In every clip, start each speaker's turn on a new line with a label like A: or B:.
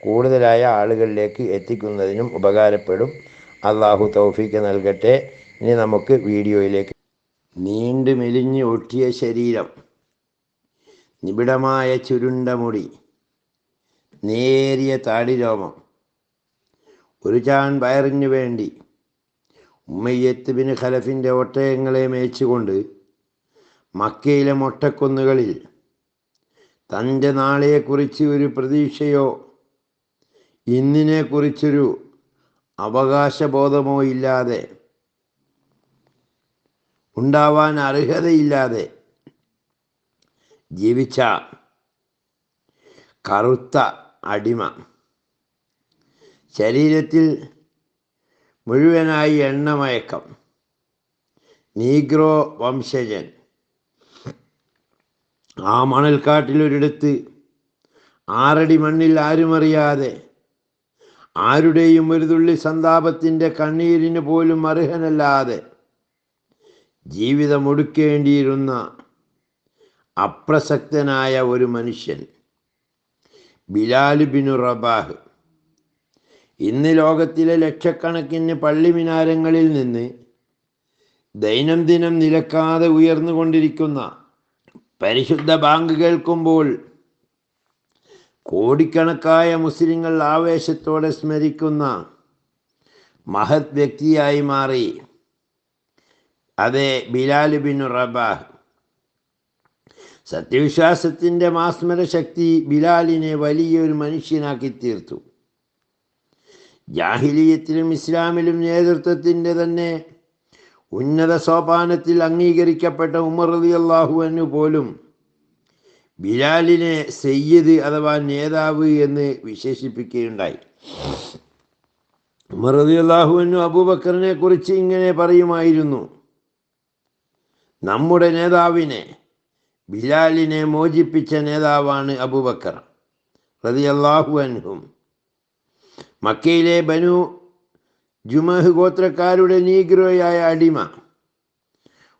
A: കൂടുതലായ ആളുകളിലേക്ക് എത്തിക്കുന്നതിനും ഉപകാരപ്പെടും. അള്ളാഹു തൗഫീക്ക് നൽകട്ടെ. ഇനി നമുക്ക് വീഡിയോയിലേക്ക് നീണ്ടു മെലിഞ്ഞ് ഒട്ടിയ ശരീരം നിബിഡമായ ചുരുണ്ട മുടി നേരിയ താടി താടിരോമം ഒരു ചാൻ വയറിനു വേണ്ടി ഉമ്മയ്യത്ത് ബിൻ ഖലഫിന്റെ ഒട്ടയങ്ങളെ മേച്ചുകൊണ്ട് മക്കയിലെ മൊട്ടക്കുന്നുകളിൽ തന്റെ നാളെക്കുറിച്ച് ഒരു പ്രതീക്ഷയോ ഇന്നിനെക്കുറിച്ചൊരു അവകാശബോധമോ ഇല്ലാതെ ഉണ്ടാവാൻ അർഹതയില്ലാതെ ജീവിച്ച കറുത്ത അടിമ ശരീരത്തിൽ മുഴുവനായി എണ്ണമയക്കം നീഗ്രോ വംശജൻ. ആ മണൽക്കാട്ടിലൊരിടത്ത് ആറടി മണ്ണിൽ ആരുമറിയാതെ ആരുടെയും ഒരു തുള്ളി സന്താപത്തിന്റെ കണ്ണീരിന് പോലും അർഹനല്ലാതെ ജീവിതമൊടുക്കേണ്ടിയിരുന്ന അപ്രസക്തനായ ഒരു മനുഷ്യൻ ബിലാൽ ബിനു റബാഹ്. ഇന്ന് ലോകത്തിലെ ലക്ഷക്കണക്കിന് പള്ളി മിനാരങ്ങളിൽ നിന്ന് ദൈനംദിനം നിലക്കാതെ ഉയർന്നുകൊണ്ടിരിക്കുന്ന പരിശുദ്ധ ബാങ്ക് കേൾക്കുമ്പോൾ കോടിക്കണക്കായ മുസ്ലിങ്ങൾ ആവേശത്തോടെ സ്മരിക്കുന്ന മഹത് വ്യക്തിയായി മാറി. അതെ ബിലാൽ ബിൻ റബാഹ്. സത്യവിശ്വാസത്തിന്റെ മാസ്മര ശക്തി ബിലാലിനെ വലിയൊരു മനുഷ്യനാക്കി തീർത്തു. ജാഹിലീയത്തിലും ഇസ്ലാമിലും നേതൃത്വത്തിന്റെ തന്നെ ഉന്നത സോപാനത്തിൽ അംഗീകരിക്കപ്പെട്ട ഉമർ റബി അള്ളാഹുവിനു പോലും ബിലാലിനെ സയ്യിദ് അഥവാ നേതാവ് എന്ന് വിശേഷിപ്പിക്കുകയുണ്ടായി. ഉമർ റതി അള്ളാഹുവിനു അബൂബക്കറിനെ കുറിച്ച് ഇങ്ങനെ പറയുമായിരുന്നു. നമ്മുടെ നേതാവിനെ ബിലാലിനെ മോചിപ്പിച്ച നേതാവാണ് അബൂബക്കർ റതി അള്ളാഹു അൻഹും. മക്കയിലെ ബനു ജുമഹ് ഗോത്രക്കാരുടെ നീഗ്രോയായ അടിമ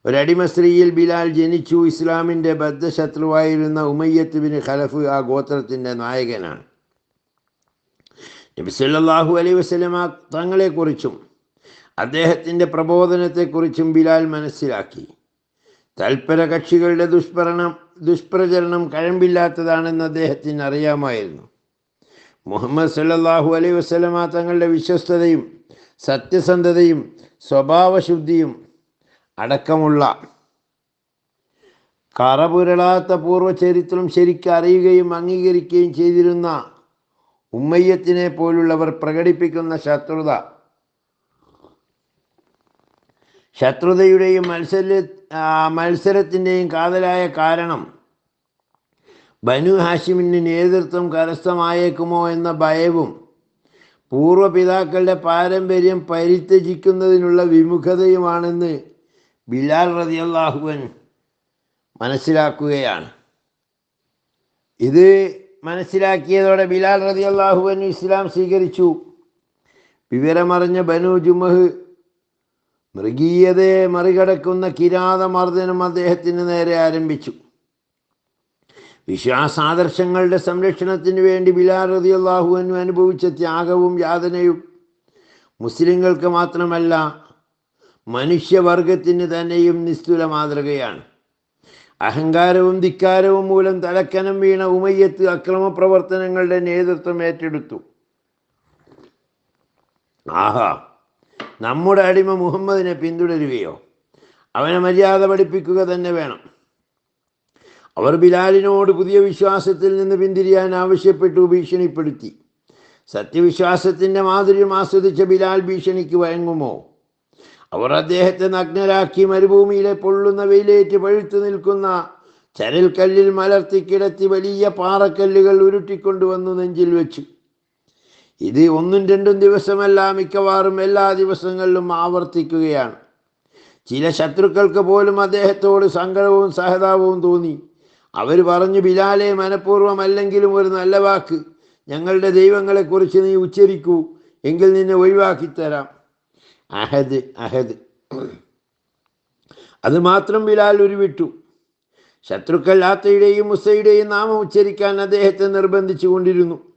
A: ഒരടിമ സ്ത്രീയിൽ ബിലാൽ ജനിച്ചു. ഇസ്ലാമിന്റെ ബദ്ധശത്രുവായിരുന്ന ഉമയ്യത്ത് ബിൻ ഖലഫ് ആ ഗോത്രത്തിന്റെ നായകനാണ്. നബി സല്ലല്ലാഹു അലൈഹി വസല്ലമ തങ്ങളെക്കുറിച്ചും അദ്ദേഹത്തിന്റെ പ്രബോധനത്തെക്കുറിച്ചും ബിലാൽ മനസ്സിലാക്കി. തൽപര കക്ഷികളുടെ ദുഷ്പ്രണം ദുഷ്പ്രചരണം കഴമ്പില്ലാത്തതാണെന്ന് അദ്ദേഹത്തിന് അറിയാമായിരുന്നു. മുഹമ്മദ് സല്ലാഹു അലൈ വസ്ലമ തങ്ങളുടെ വിശ്വസ്തതയും സത്യസന്ധതയും സ്വഭാവശുദ്ധിയും അടക്കമുള്ള കറപുരളാത്ത പൂർവചരിത്രം ശരിക്കും അറിയുകയും അംഗീകരിക്കുകയും ചെയ്തിരുന്ന ഉമ്മയ്യത്തിനെ പോലുള്ളവർ പ്രകടിപ്പിക്കുന്ന ശത്രുത. ശത്രുതയുടെയും മത്സര മത്സരത്തിന്റെയും കാതലായ കാരണം ബനു ഹാഷിമിന് നേതൃത്വം കരസ്ഥമായേക്കുമോ എന്ന ഭയവും പൂർവപിതാക്കളുടെ പാരമ്പര്യം പരിത്യജിക്കുന്നതിനുള്ള വിമുഖതയുമാണെന്ന് ബിലാൽ റതി അള്ളാഹുവൻ മനസ്സിലാക്കുകയാണ്. ഇത് മനസ്സിലാക്കിയതോടെ ബിലാൽ റതി അള്ളാഹുവൻ ഇസ്ലാം സ്വീകരിച്ചു. വിവരമറിഞ്ഞ ബനു ജുമഹ് മൃഗീയതയെ മറികടക്കുന്ന കിരാതമർദ്ദനം അദ്ദേഹത്തിന് നേരെ ആരംഭിച്ചു. വിശ്വാസാദർശങ്ങളുടെ സംരക്ഷണത്തിന് വേണ്ടി ബിലാൽ റതി അള്ളാഹുവൻ അനുഭവിച്ച ത്യാഗവും യാതനയും മുസ്ലിങ്ങൾക്ക് മാത്രമല്ല മനുഷ്യവർഗത്തിന് തന്നെയും നിസ്തുല മാതൃകയാണ്. അഹങ്കാരവും ധിക്കാരവും മൂലം തലക്കനം വീണ ഉമയ്യത്ത് അക്രമ പ്രവർത്തനങ്ങളുടെ നേതൃത്വം ഏറ്റെടുത്തു. ആഹാ നമ്മുടെ അടിമ മുഹമ്മദിനെ പിന്തുടരുകയോ? അവനെ മര്യാദ പഠിപ്പിക്കുക തന്നെ വേണം. അവർ ബിലാലിനോട് പുതിയ വിശ്വാസത്തിൽ നിന്ന് പിന്തിരിയാൻ ആവശ്യപ്പെട്ടു ഭീഷണിപ്പെടുത്തി. സത്യവിശ്വാസത്തിന്റെ മാധുര്യം ആസ്വദിച്ച ബിലാൽ ഭീഷണിക്ക് വഴങ്ങുമോ? അവർ അദ്ദേഹത്തെ നഗ്നരാക്കി മരുഭൂമിയിലെ പൊള്ളുന്ന വെയിലേറ്റ് പഴുത്തു നിൽക്കുന്ന ചരൽക്കല്ലിൽ മലർത്തി കിടത്തി വലിയ പാറക്കല്ലുകൾ ഉരുട്ടിക്കൊണ്ടുവന്നു നെഞ്ചിൽ വെച്ചു. ഇത് ഒന്നും രണ്ടും ദിവസമല്ല മിക്കവാറും എല്ലാ ദിവസങ്ങളിലും ആവർത്തിക്കുകയാണ്. ചില ശത്രുക്കൾക്ക് പോലും അദ്ദേഹത്തോട് സങ്കടവും സഹതാപവും തോന്നി. അവർ പറഞ്ഞു ബിലാലെ മനഃപൂർവം അല്ലെങ്കിലും ഒരു നല്ല വാക്ക്. ഞങ്ങളുടെ ദൈവങ്ങളെക്കുറിച്ച് നീ ഉച്ചരിക്കൂ. എങ്കിൽ നിന്നെ ഒഴിവാക്കി തരാം അഹദ് അഹദ്. അത് മാത്രം ബിലാൽ ഉരുവിട്ടു. ശത്രുക്കൾ ലാത്തയുടെയും മുസയുടെയും നാമം ഉച്ചരിക്കാൻ അദ്ദേഹത്തെ നിർബന്ധിച്ചു കൊണ്ടിരുന്നു.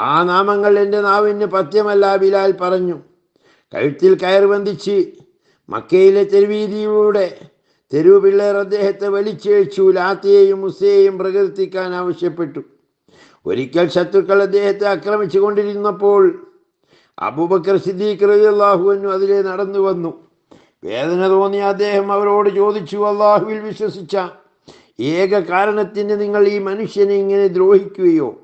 A: ആ നാമങ്ങൾ എന്റെ നാവിന് പഥ്യമല്ല ബിലാൽ പറഞ്ഞു. കഴുത്തിൽ കയർ ബന്ധിച്ച് മക്കയിലെ തെരുവീതിയിലൂടെ തെരുവ് പിള്ളേർ അദ്ദേഹത്തെ വലിച്ചേഴ്ച്ചു ലാത്തയെയും മുസയെയും പ്രകീർത്തിക്കാൻ ആവശ്യപ്പെട്ടു. ഒരിക്കൽ ശത്രുക്കൾ അദ്ദേഹത്തെ ആക്രമിച്ചു കൊണ്ടിരുന്നപ്പോൾ അബൂബക്കർ സിദ്ദീഖ് റളിയല്ലാഹുവിനു അതിലെ നടന്നു വന്നു. വേദന തോന്നിയ അദ്ദേഹം അവരോട് ചോദിച്ചു അള്ളാഹുവിൽ വിശ്വസിച്ച ഏക കാരണത്തിന് നിങ്ങൾ ഈ മനുഷ്യനെ ഇങ്ങനെ ദ്രോഹിക്കുകയോ?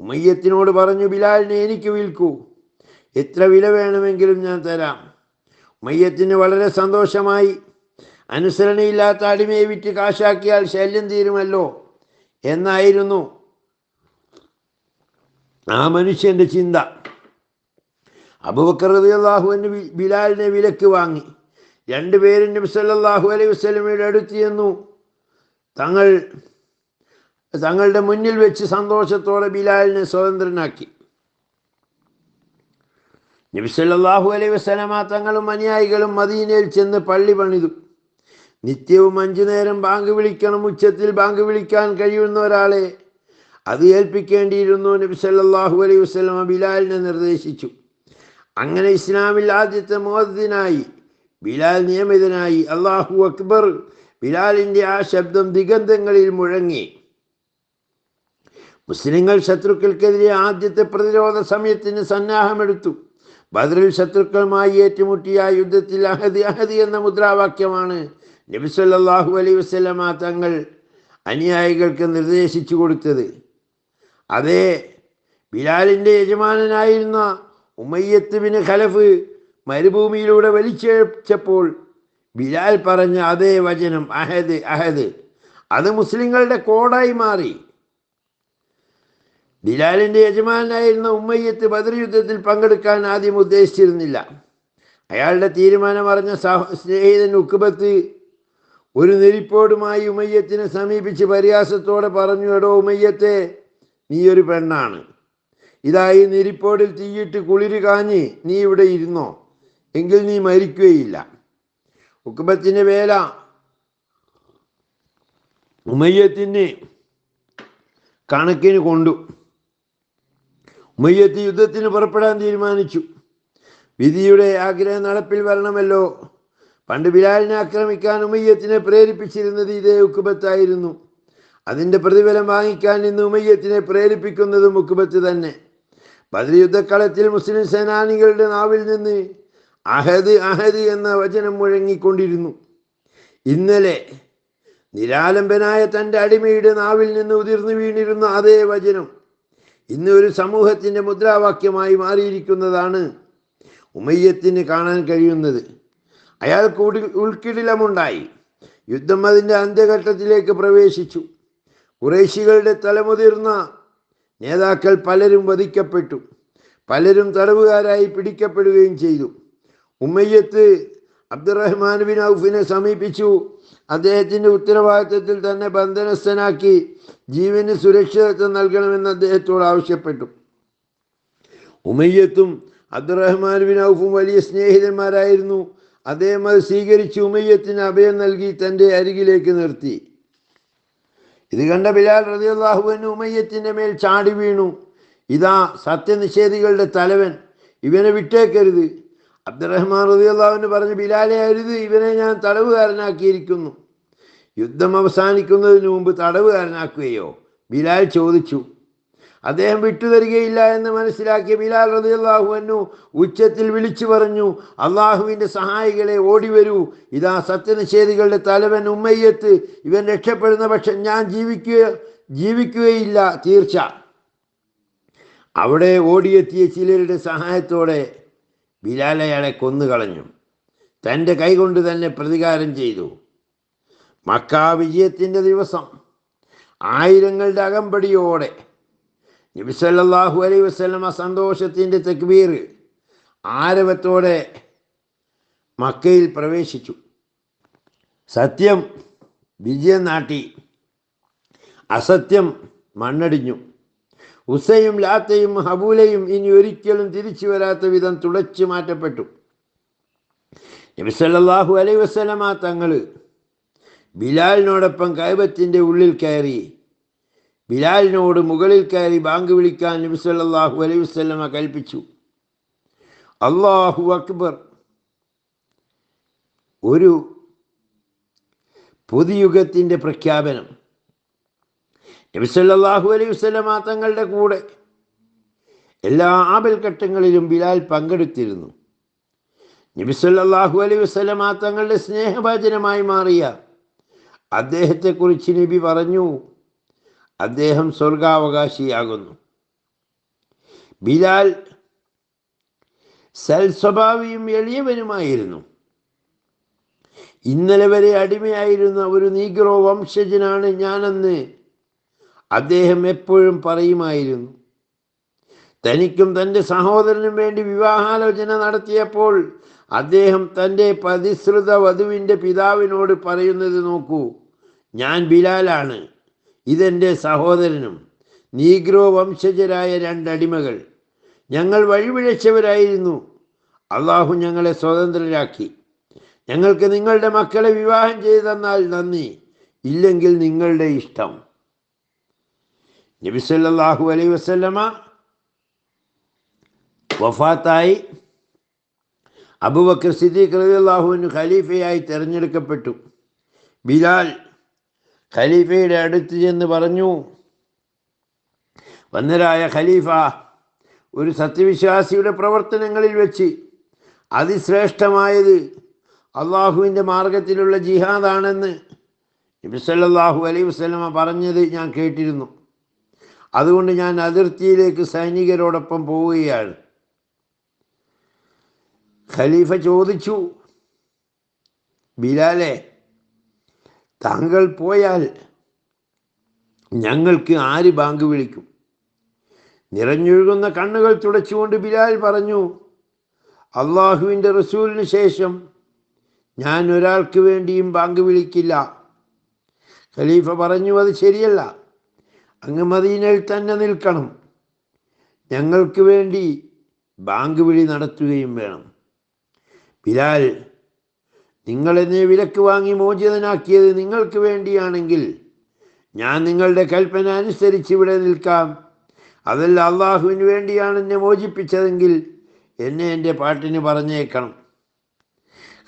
A: ഉമയ്യത്തിനോട് പറഞ്ഞു ബിലാലിനെ എനിക്ക് വിൽക്കൂ. എത്ര വില വേണമെങ്കിലും ഞാൻ തരാം. ഉമയ്യത്തിന് വളരെ സന്തോഷമായി. അനുസരണയില്ലാത്ത അടിമയെ വിറ്റ് കാശാക്കിയാൽ ശല്യം തീരുമല്ലോ എന്നായിരുന്നു ആ മനുഷ്യന്റെ ചിന്ത. അബുബക്കർ റളിയല്ലാഹുവിന് ബിലാലിനെ വിലക്ക് വാങ്ങി. രണ്ടുപേരും നബി സല്ലല്ലാഹു അലൈഹി വസല്ലമയുടെ അടുത്ത് ചെന്നു. തങ്ങൾ തങ്ങളുടെ മുന്നിൽ വെച്ച് സന്തോഷത്തോടെ ബിലാലിനെ സ്വതന്ത്രനാക്കി. നബി സല്ലല്ലാഹു അലൈഹി വസല്ലമ തങ്ങളും അനുയായികളും മദീനയിൽ ചെന്ന് പള്ളി പണിതു. നിത്യവും അഞ്ചു നേരം ബാങ്ക് വിളിക്കണം ഉച്ചത്തിൽ ബാങ്ക് വിളിക്കാൻ കഴിയുന്ന ഒരാളെ അത് ഏൽപ്പിക്കേണ്ടിയിരുന്നു നബി സല്ലല്ലാഹു അലൈഹി വസല്ലമ ബിലാലിനെ നിർദ്ദേശിച്ചു. അങ്ങനെ ഇസ്ലാമിൽ ആദ്യത്തെ മോദിനായി ബിലാൽ നിയമിതനായി അള്ളാഹു അക്ബർ ബിലാലിന്റെ ആ ശബ്ദം ദിഗന്ധങ്ങളിൽ മുഴങ്ങി. മുസ്ലിങ്ങൾ ശത്രുക്കൾക്കെതിരെ ആദ്യത്തെ പ്രതിരോധ സമയത്തിന് സന്നാഹമെടുത്തു. ബദറിൽ ശത്രുക്കളുമായി ഏറ്റുമുട്ടിയ യുദ്ധത്തിൽ അഹദി അഹദി എന്ന മുദ്രാവാക്യമാണ് നബി അലൈ വസ്ലമ തങ്ങൾ അനുയായികൾക്ക് നിർദ്ദേശിച്ചു കൊടുത്തത്. അതേ ബിലാലിന്റെ യജമാനനായിരുന്ന ഉമയ്യത്ത് ബിന് ഖലഫ് മരുഭൂമിയിലൂടെ വലിച്ചപ്പോൾ ബിലാൽ പറഞ്ഞ അതേ വചനം അഹദ് അഹദ്. അത് മുസ്ലിങ്ങളുടെ കോഡായി മാറി. ബിലാലിന്റെ യജമാനായിരുന്ന ഉമ്മയ്യത്ത് ബദർ യുദ്ധത്തിൽ പങ്കെടുക്കാൻ ആദ്യം ഉദ്ദേശിച്ചിരുന്നില്ല. അയാളുടെ തീരുമാനം അറിഞ്ഞ സ്നേഹിതൻ ഉക്കുബത്ത് ഒരു നെരിപ്പോടുമായി ഉമയ്യത്തിനെ സമീപിച്ച് പരിഹാസത്തോടെ പറഞ്ഞു എടോ ഉമയ്യത്തെ നീ ഒരു പെണ്ണാണ്. ഇതായി നെരിപ്പോടിൽ തീയിട്ട് കുളിര് കാഞ്ഞ് നീ ഇവിടെ ഇരുന്നോ? എങ്കിൽ നീ മരിക്കുകയില്ല. ഉക്കുബത്തിന്റെ വേല ഉമയ്യത്തിന് കണക്കിന് കൊണ്ടു. ഉമയ്യത്ത് യുദ്ധത്തിന് പുറപ്പെടാൻ തീരുമാനിച്ചു. വിധിയുടെ ആഗ്രഹം നടപ്പിൽ വരണമല്ലോ. പണ്ട് ബിലാലിനെ ആക്രമിക്കാൻ ഉമയ്യത്തിനെ പ്രേരിപ്പിച്ചിരുന്നത് ഇതേ ഉക്കുബത്തായിരുന്നു അതിന്റെ പ്രതിഫലം വാങ്ങിക്കാൻ ഇന്ന് ഉമയ്യത്തിനെ പ്രേരിപ്പിക്കുന്നതും ഉക്കുബത്ത് തന്നെ. ബദർ യുദ്ധക്കളത്തിൽ മുസ്ലിം സേനാനികളുടെ നാവിൽ നിന്ന് അഹദ് അഹദ് എന്ന വചനം മുഴങ്ങിക്കൊണ്ടിരുന്നു. ഇന്നലെ നിരാലംബനായ തന്റെ അടിമയുടെ നാവിൽ നിന്ന് ഉതിർന്നു വീണിരുന്ന അതേ വചനം ഇന്ന് ഒരു സമൂഹത്തിന്റെ മുദ്രാവാക്യമായി മാറിയിരിക്കുന്നതാണ് ഉമയ്യത്തിന് കാണാൻ കഴിയുന്നത്. അയാൾക്ക് ഉടി ഉൾക്കിടിലമുണ്ടായി. യുദ്ധം അതിന്റെ അന്ത്യഘട്ടത്തിലേക്ക് പ്രവേശിച്ചു. കുറേശികളുടെ തലമുതിർന്ന നേതാക്കൾ പലരും വധിക്കപ്പെട്ടു. പലരും തടവുകാരായി പിടിക്കപ്പെടുകയും ചെയ്തു. ഉമ്മയ്യത്ത് അബ്ദുറഹ്മാൻ ബിൻ ഔഫിനെ സമീപിച്ചു. അദ്ദേഹത്തിന്റെ ഉത്തരവാദിത്വത്തിൽ തന്നെ ബന്ധനസ്ഥനാക്കി ജീവന് സുരക്ഷിതത്വം നൽകണമെന്ന് അദ്ദേഹത്തോട് ആവശ്യപ്പെട്ടു. ഉമയ്യത്തും അബ്ദുറഹ്മാൻ ബിൻ ഔഫും വലിയ സ്നേഹിതന്മാരായിരുന്നു. അദ്ദേഹം അത് സ്വീകരിച്ച് ഉമയ്യത്തിന് അഭയം നൽകി തന്റെ അരികിലേക്ക് നിർത്തി. ഇത് കണ്ട ബിലാൽ റതിയുള്ളാഹുവിന് ഉമയ്യത്തിന്റെ മേൽ ചാടി വീണു. ഇതാ സത്യനിഷേധികളുടെ തലവൻ. ഇവനെ വിട്ടേക്കരുത്. അബ്ദുറഹ്മാൻ റതിയുള്ളാഹുവിന് പറഞ്ഞു ബിലാലെ അരുത്. ഇവനെ ഞാൻ തടവുകാരനാക്കിയിരിക്കുന്നു. യുദ്ധം അവസാനിക്കുന്നതിന് മുമ്പ് തടവുകാരനാക്കുകയോ? ബിലാൽ ചോദിച്ചു. അദ്ദേഹം വിട്ടുതരികയില്ല എന്ന് മനസ്സിലാക്കിയ ബിലാൽ റതി അള്ളാഹു എന്നു ഉച്ചത്തിൽ വിളിച്ചു പറഞ്ഞു അള്ളാഹുവിന്റെ സഹായികളെ ഓടിവരൂ ഇതാ സത്യനിഷേധികളുടെ തലവൻ ഉമ്മയ്യത്ത്. ഇവൻ രക്ഷപ്പെടുന്ന പക്ഷം ഞാൻ ജീവിക്കുക ജീവിക്കുകയില്ല. തീർച്ച. അവിടെ ഓടിയെത്തിയ ചിലരുടെ സഹായത്തോടെ ബിലാൽ അയാളെ കൊന്നുകളഞ്ഞു. തന്റെ കൈകൊണ്ട് തന്നെ പ്രതികാരം ചെയ്തു. മക്ക വിജയത്തിന്റെ ദിവസം ആയിരങ്ങളുടെ അകമ്പടിയോടെ നബിസല്ലാഹു അലൈ വസ്ലമ സന്തോഷത്തിന്റെ തെക്ബീർ ആരവത്തോടെ മക്കയിൽ പ്രവേശിച്ചു. സത്യം വിജയം നാട്ടി. അസത്യം മണ്ണടിഞ്ഞു. ഉസയും ലാത്തയും ഹബൂലയും ഇനി ഒരിക്കലും തിരിച്ചു വരാത്ത വിധം തുടച്ചു മാറ്റപ്പെട്ടു. നബിസല്ലാഹു അലൈ വസ്ലമ തങ്ങൾ ബിലാലിനോടൊപ്പം കൈബത്തിന്റെ ഉള്ളിൽ കയറി ബിലാലിനോട് മുകളിൽ കയറി ബാങ്ക് വിളിക്കാൻ നബി സല്ലല്ലാഹു അലൈഹി വസല്ലമ കൽപ്പിച്ചു. അള്ളാഹു അക്ബർ. ഒരു പുതുയുഗത്തിന്റെ പ്രഖ്യാപനം. നബി സല്ലല്ലാഹു അലൈഹി വസല്ലമ തങ്ങളുടെ കൂടെ എല്ലാ ആപൽഘട്ടങ്ങളിലും ബിലാൽ പങ്കെടുത്തിരുന്നു. നബി സല്ലല്ലാഹു അലൈഹി വസല്ലമ തങ്ങളുടെ സ്നേഹഭാചനമായി മാറിയ അദ്ദേഹത്തെക്കുറിച്ച് നബി പറഞ്ഞു അദ്ദേഹം സ്വർഗാവകാശിയാകുന്നു. ബിലാൽ സൽസ്വഭാവിയും എളിയവനുമായിരുന്നു. ഇന്നലെ വരെ അടിമയായിരുന്ന ഒരു നീഗ്രോ വംശജനാണ് ഞാനെന്ന് അദ്ദേഹം എപ്പോഴും പറയുമായിരുന്നു. തനിക്കും തന്റെ സഹോദരനും വേണ്ടി വിവാഹാലോചന നടത്തിയപ്പോൾ അദ്ദേഹം തന്റെ പ്രതിശ്രുത വധുവിന്റെ പിതാവിനോട് പറയുന്നത് നോക്കൂ ഞാൻ ബിലാലാണ്. ഇതെന്റെ സഹോദരനും നീഗ്രോ വംശജരായ രണ്ടടിമകൾ. ഞങ്ങൾ വഴിപിഴച്ചവരായിരുന്നു. അള്ളാഹു ഞങ്ങളെ സ്വതന്ത്രരാക്കി. ഞങ്ങൾക്ക് നിങ്ങളുടെ മക്കളെ വിവാഹം ചെയ്തു തന്നാൽ നന്ദി. ഇല്ലെങ്കിൽ നിങ്ങളുടെ ഇഷ്ടം. നബിസല്ലാഹു അലൈ വസല്ലമ വഫാത്തായി. അബുബക്കർ സിദ്ദീഖ് റളിയല്ലാഹുവിന് ഖലീഫയായി തിരഞ്ഞെടുക്കപ്പെട്ടു. ബിലാൽ ഖലീഫയുടെ അടുത്ത് ചെന്ന് പറഞ്ഞു വന്നരായ ഖലീഫ ഒരു സത്യവിശ്വാസിയുടെ പ്രവർത്തനങ്ങളിൽ വെച്ച് അതിശ്രേഷ്ഠമായത് അള്ളാഹുവിന്റെ മാർഗത്തിലുള്ള ജിഹാദാണെന്ന് നബിസല്ലാഹു അലൈ വസ്ലമ പറഞ്ഞത് ഞാൻ കേട്ടിരുന്നു. അതുകൊണ്ട് ഞാൻ അതിർത്തിയിലേക്ക് സൈനികരോടൊപ്പം പോവുകയാണ്. ഖലീഫ ചോദിച്ചു ബിലാലെ താങ്കൾ പോയാൽ ഞങ്ങൾക്ക് ആര് ബാങ്ക് വിളിക്കും? നിറഞ്ഞൊഴുകുന്ന കണ്ണുകൾ തുടച്ചുകൊണ്ട് ബിലാൽ പറഞ്ഞു അള്ളാഹുവിന്റെ റസൂലിന് ശേഷം ഞാൻ ഒരാൾക്ക് വേണ്ടിയും ബാങ്ക് വിളിക്കില്ല. ഖലീഫ പറഞ്ഞു അത് ശരിയല്ല. അങ്ങ് മദീനയിൽ തന്നെ നിൽക്കണം. ഞങ്ങൾക്ക് വേണ്ടി ബാങ്ക് വിളി നടത്തുകയും വേണം. ബിലാൽ നിങ്ങളെന്നെ വിലക്ക് വാങ്ങി മോചിതനാക്കിയത് നിങ്ങൾക്ക് വേണ്ടിയാണെങ്കിൽ ഞാൻ നിങ്ങളുടെ കൽപ്പന അനുസരിച്ച് ഇവിടെ നിൽക്കാം. അതല്ല അള്ളാഹുവിന് വേണ്ടിയാണ് എന്നെ മോചിപ്പിച്ചതെങ്കിൽ എന്നെ എന്റെ പാട്ടിന് പറഞ്ഞേക്കണം.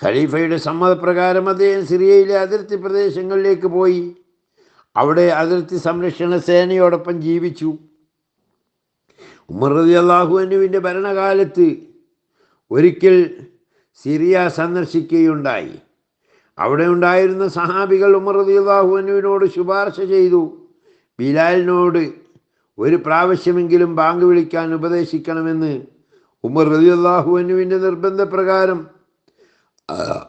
A: ഖലീഫയുടെ സമ്മതപ്രകാരം അദ്ദേഹം സിറിയയിലെ അതിർത്തി പ്രദേശങ്ങളിലേക്ക് പോയി. അവിടെ അതിർത്തി സംരക്ഷണ സേനയോടൊപ്പം ജീവിച്ചു. ഉമർ റതി അള്ളാഹുവിന്റെ ഭരണകാലത്ത് ഒരിക്കൽ സിറിയ സന്ദർശിക്കുകയുണ്ടായി. അവിടെ ഉണ്ടായിരുന്ന സഹാബികൾ ഉമർ റതി അള്ളാഹുവിനോട് ശുപാർശ ചെയ്തു. ബിലാലിനോട് ഒരു പ്രാവശ്യമെങ്കിലും ബാങ്ക് വിളിക്കാൻ ഉപദേശിക്കണമെന്ന് ഉമർ റതി അള്ളാഹുവിന്റെ നിർബന്ധപ്രകാരം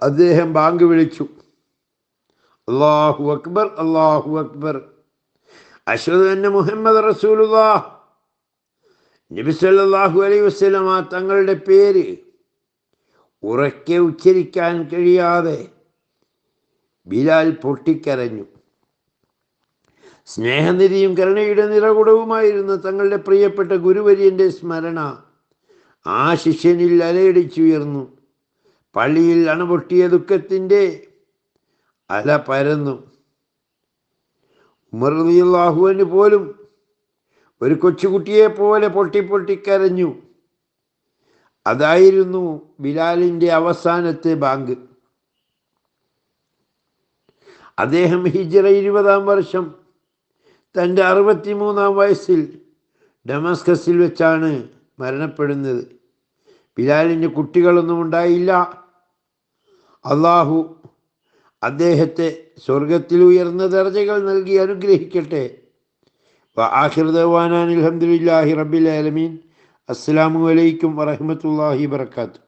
A: അദ്ദേഹം ബാങ്ക് വിളിച്ചു. അള്ളാഹു അക്ബർ അള്ളാഹു അക്ബർ. അശ്വത് തന്നെ മുഹമ്മദ് റസൂലുല്ലാ നബി സല്ലല്ലാഹു അലൈഹി വസല്ലമ തങ്ങളുടെ പേര് ഉറക്കെ ഉച്ചരിക്കാൻ കഴിയാതെ ബിലാൽ പൊട്ടിക്കരഞ്ഞു. സ്നേഹനിധിയും കരുണയുടെ നിറകുടവുമായിരുന്ന തങ്ങളുടെ പ്രിയപ്പെട്ട ഗുരുവര്യന്റെ സ്മരണ ആ ശിഷ്യനിൽ അലയടിച്ചുയർന്നു. പള്ളിയിൽ അണപൊട്ടിയ ദുഃഖത്തിന്റെ അല പരന്നു. ഉമർ ആഹുവന് പോലും ഒരു കൊച്ചുകുട്ടിയെ പോലെ പൊട്ടി പൊട്ടിക്കരഞ്ഞു അതായിരുന്നു ബിലാലിന്റെ അവസാനത്തെ ബാങ്ക്. അദ്ദേഹം ഹിജറ ഇരുപതാം വർഷം തന്റെ അറുപത്തിമൂന്നാം വയസ്സിൽ ഡമസ്കസിൽ വെച്ചാണ് മരണപ്പെടുന്നത്. ബിലാലിന് കുട്ടികളൊന്നും ഉണ്ടായില്ല. അള്ളാഹു അദ്ദേഹത്തെ സ്വർഗത്തിൽ ഉയർന്ന ദർജകൾ നൽകി അനുഗ്രഹിക്കട്ടെ. ആഹിർദവാനാൻ അലഹമുല്ലാഹി റബ്ബിൽ ആലമീൻ. അസ്സാം വലൈക്കും വറഹമത്തല്ലാഹി വർക്കാത്തു